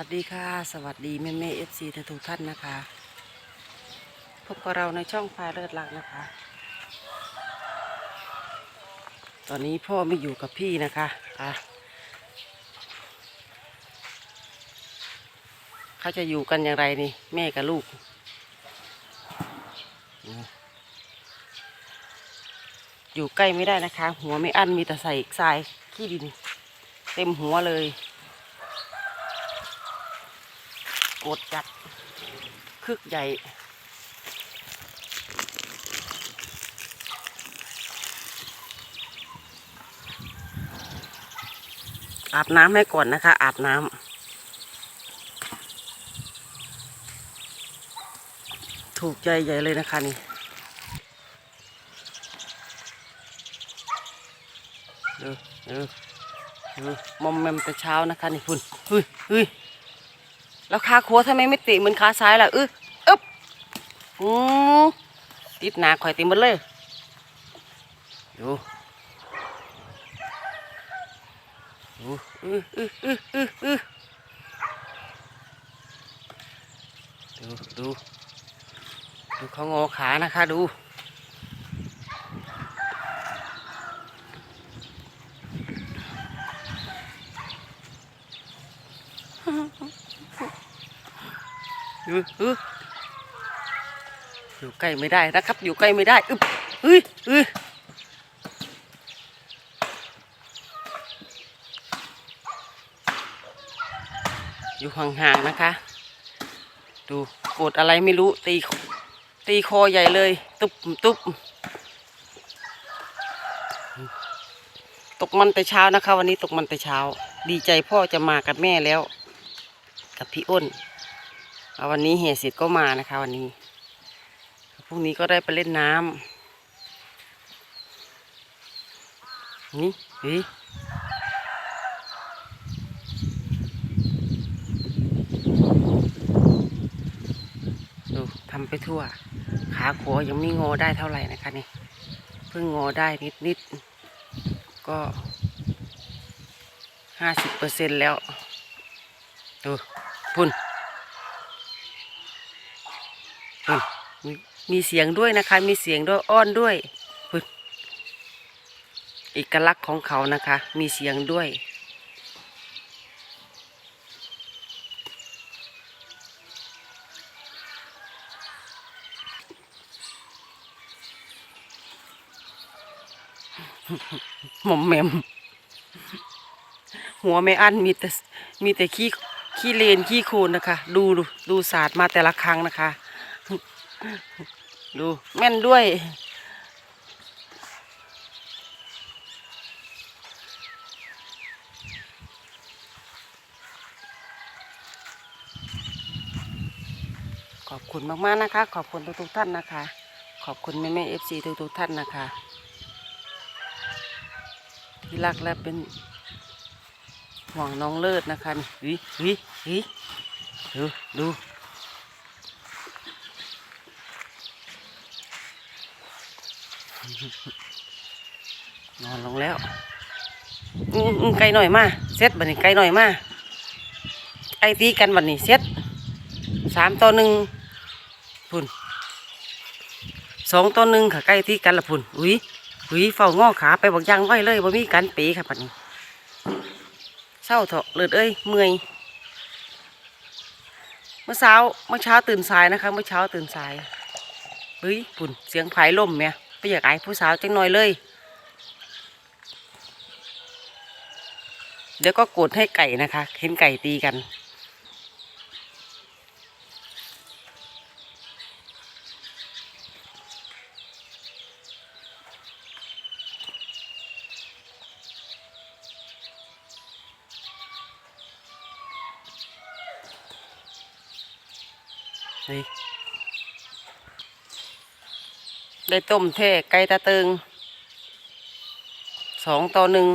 วัสดีค่ะ สวัสดีแม่แม่เอฟซีทุกท่านนะคะ พบกับเราในช่องพาเลิศลักนะคะ ตอนนี้พ่อไม่อยู่กับพี่นะคะอะเขาจะอยู่กันอย่างไรนี่ แม่กับลูกอืมอยู่ใกล้ไม่ได้นะคะ หัวไม่อั้นมีแต่ใส่ทรายขี้ดิน เต็มหัวเลย กดจัดคึกใหญ่ อาบน้ำให้ก่อนนะคะ อาบน้ำถูกใจใหญ่เลยนะคะนี่เดูเดูดูมอมแมมแต่เช้านะคะนี่คุณเฮ้ยเฮ้ย แล้วขาขวาทำไมไม่ตะเหมือนขาซ้ายล่ะเอออึ๊บอือติดหนาข่อยต็มหมดเลยดูดูอืออืออืออืออือดูดูดูเขางอขานะคะดูอื ออืออยู่ใกล้ไม่ได้นะครับ อยู่ใกล้ไม่ได้อึบเฮ้ยเฮ้ยอยู่ห่างๆนะคะ ดูกดอะไรไม่รู้ตีตีคอใหญ่เลย ตุบตุบตกมันแต่เช้านะคะ วันนี้ตกมันแต่เช้า ดีใจพ่อจะมากับแม่แล้ว กับพี่อ้น วันนี้เหตุเสร็จก็มานะคะ วันนี้พรุ่งนี้ก็ได้ไปเล่นน้ำนี่เฮ้ยดูทำไปทั่ว ขาขวายังไม่งอได้เท่าไหร่นะคะนี่เพิ่งงอได้นิดนิดก็ห้าสิบเปอร์เซ็นแล้วดูพุ่น อื มมีเสียงด้วยนะคะ มีเสียงด้วยอ้อนด้วยเอกลักษณ์ของเขานะคะ มีเสียงด้วย หม่อมแมม หัวไม่อั้นมีแต่มีแต่ขี้ขี้เลนขี้โคลนนะคะ ดูดูดูศาสตร์มาแต่ละครั้งนะคะ ดูแม่นด้วย ขอบคุณมากๆนะคะ ขอบคุณทุกๆท่านนะคะ ขอบคุณแม่แม่เอฟซีทุกๆท่านนะคะ ที่รักและเป็นห่วงน้องเลิศนะคะนี่วิวิวิดูดู นอนลงแล้วอืมไกลหน่อยมาเซ็ตบันนี้ไกลหน่อยมาไอตีกันบันนี้เซ็ตสามต่อหนึ่งพุ่นสองต่อหนึ่งค่ะใกล้ตีกันละพุ่นอุ้ยอุ้ยเฝ้างอขาไปบอกยังไว้เลยบ่มีการเป๋ค่ะบัดนี้เศร้าเถอะเลือดเอ้ยเมื่อยเมื่อเช้าเมื่อเช้าตื่นสายนะคะ เมื่อเช้าตื่นสายเฮ้ยพุ่นเสียงไผายลมเนี่ย ไปอยากไอ้ผู้สาวจังหน่อยเลย เดี๋ยวก็กดให้ไก่นะคะ เห็นไก่ตีกันเฮ้ย ได้ต้มแท่ไก่ตาเติงสองต่อหนึ่ง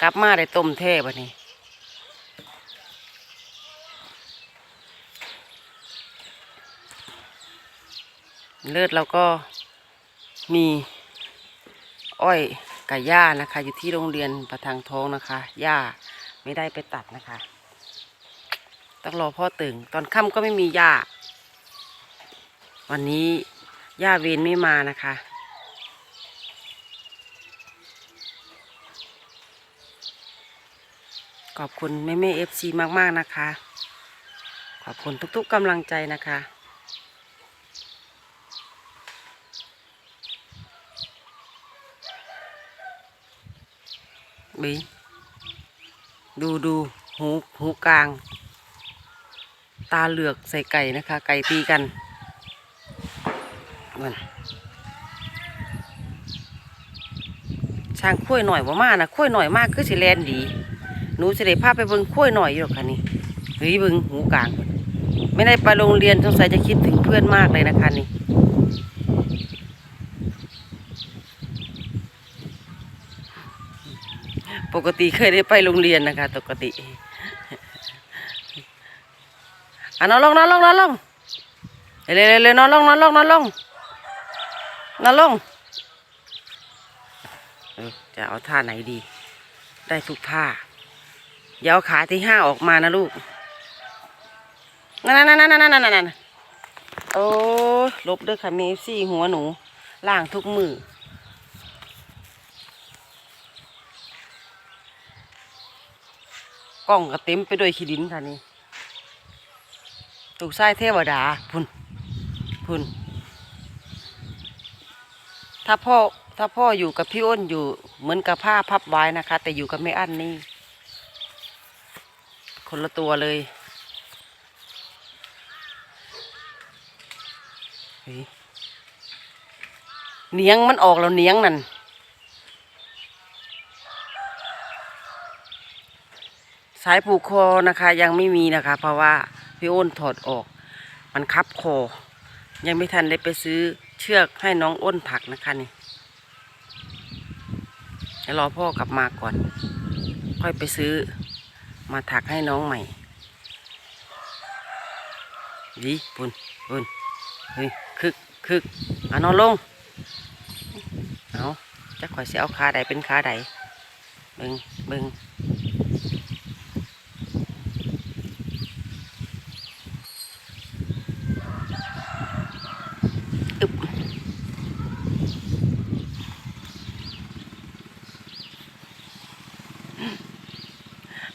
กลับมาได้ต้มแท่บะนี้เลือดเราก็มีอ้อยกับหญ้านะคะ อยู่ที่โรงเรียนประทังท้องนะคะหญ้าไม่ได้ไปตัดนะคะต้องรอพ่อตื่นตอนค่ำก็ไม่มีย่าวันนี้ ย่าเวนไม่มานะคะ ขอบคุณแม่แม่เอฟซีมาก ๆ นะคะ ขอบคุณทุก ๆกำลังใจนะคะบีดูดูหูหูกลาง ตาเหลือกใส่ไก่นะคะ ไก่ตีกัน มันช่างคุ้ยหน่อยว่ามานะคุ้ยหน่อยมากคือสิแลนดีหนูจะได้พาไปเบิ่งคุ้ยหน่อยอยู่หรอกค่ะนี่เฮ้ยเบิ่งหูกลางไม่ได้ไปโรงเรียนสงสัยจะคิดถึงเพื่อนมากเลยนะคะนี่ปกติเคยได้ไปโรงเรียนนะคะปกติอะนอนลงนอนลงนอนลงเร็วเร็วเร็วนอนลงนอนลงนอนลง นอนลงจะเอาท่าไหนดี ได้ทุกท่าอย่าเอาขาที่ห้าออกมานะลูกนั่นนั่นนั่นนั่นนั่นนั่นโอ้ลบด้อค่ะเมซี่หัวหนูล่างทุกมือกล้องก็เต็มไปด้วยขี้ดินค่ะนี่ถูกไส้เทวดา พุ่น พุ่น ถ้าพ่อถ้าพ่ออยู่กับพี่อ้นอยู่เหมือนกับผ้าพับไว้นะคะ แต่อยู่กับแม่อั้นนี่ คนละตัวเลยเฮ้ยเนียงมันออกแล้วเนียงนั่นสายผูกคอนะคะ ยังไม่มีนะคะ เพราะว่าพี่อ้นถอดออก มันคับคอ ยังไม่ทันได้ไปซื้อ เชือกให้น้องอ้นถักนะคะนี่เดี๋ยวรอพ่อกลับมาก่อน ค่อยไปซื้อมาถักให้น้องใหม่ดีปุ่นปุ่นเฮ้ยคึกคึกเอานอนลง เอาจะข่อยเสียเอาขาใดเป็นขาใดเบิงเบิง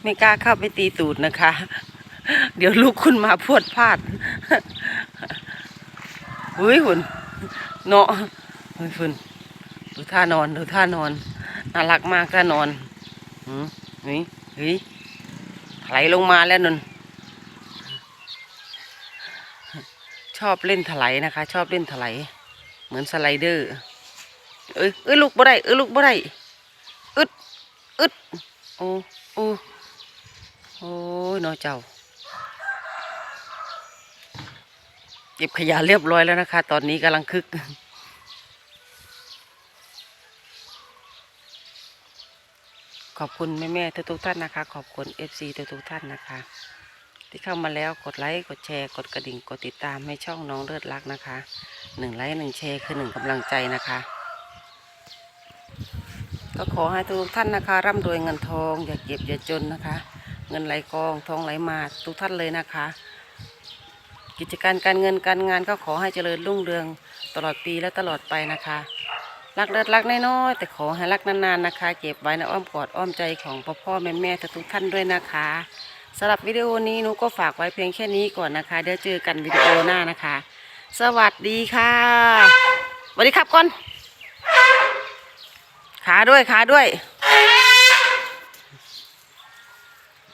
ไม่กล้าเข้าไปตีตูดนะคะ เดี๋ยวลูกคุณมาพวดพลาดหุยหุ่นเนาะเฮ้ยฝุ่นดูท่านอนดูท่านอนน่ารักมากท่านอนหืมเฮ้ยเฮ้ยถลายลงมาแล้วนนชอบเล่นถลายนะคะ ชอบเล่นถลายเหมือนสไลเดอร์เอ้ยเอ้ยลูกบ่ได้เอ้ยลูกบ่ได้อึดอึดโอ้โอ้ โอ้ยน้อเจ้า เก็บขยะเรียบร้อยแล้วนะคะ ตอนนี้กำลังคึก ขอบคุณแม่แม่ๆทุกท่านนะคะ ขอบคุณเอฟซีทุกท่านนะคะ ที่เข้ามาแล้วกดไลค์กดแชร์ กดกระดิ่งกดติดตามให้ช่องน้องเลิศรักนะคะหนึ่งไลค์หนึ่งแชร์คือหนึ่งกำลังใจนะคะก็ขอให้ทุกท่านนะคะ ร่ำรวยเงินทอง อย่าเก็บอย่าจนนะคะ เงินไหลกองทองไหลมาทุกท่านเลยนะคะ กิจการการเงินการงานก็ขอให้เจริญรุ่งเรืองตลอดปีและตลอดไปนะคะ รักเลิศรักน้อยๆแต่ขอให้รักนานๆนะคะ เก็บไว้ในอ้อมกอดอ้อมใจของพ่อพ่อแม่แม่ทุกท่านด้วยนะคะสำหรับวิดีโอนี้หนูก็ฝากไว้เพียงแค่นี้ก่อนนะคะ เดี๋ยวเจอกันวิดีโอหน้านะคะ สวัสดีค่ะสวัสดีครับก่อนขาด้วยขาด้วย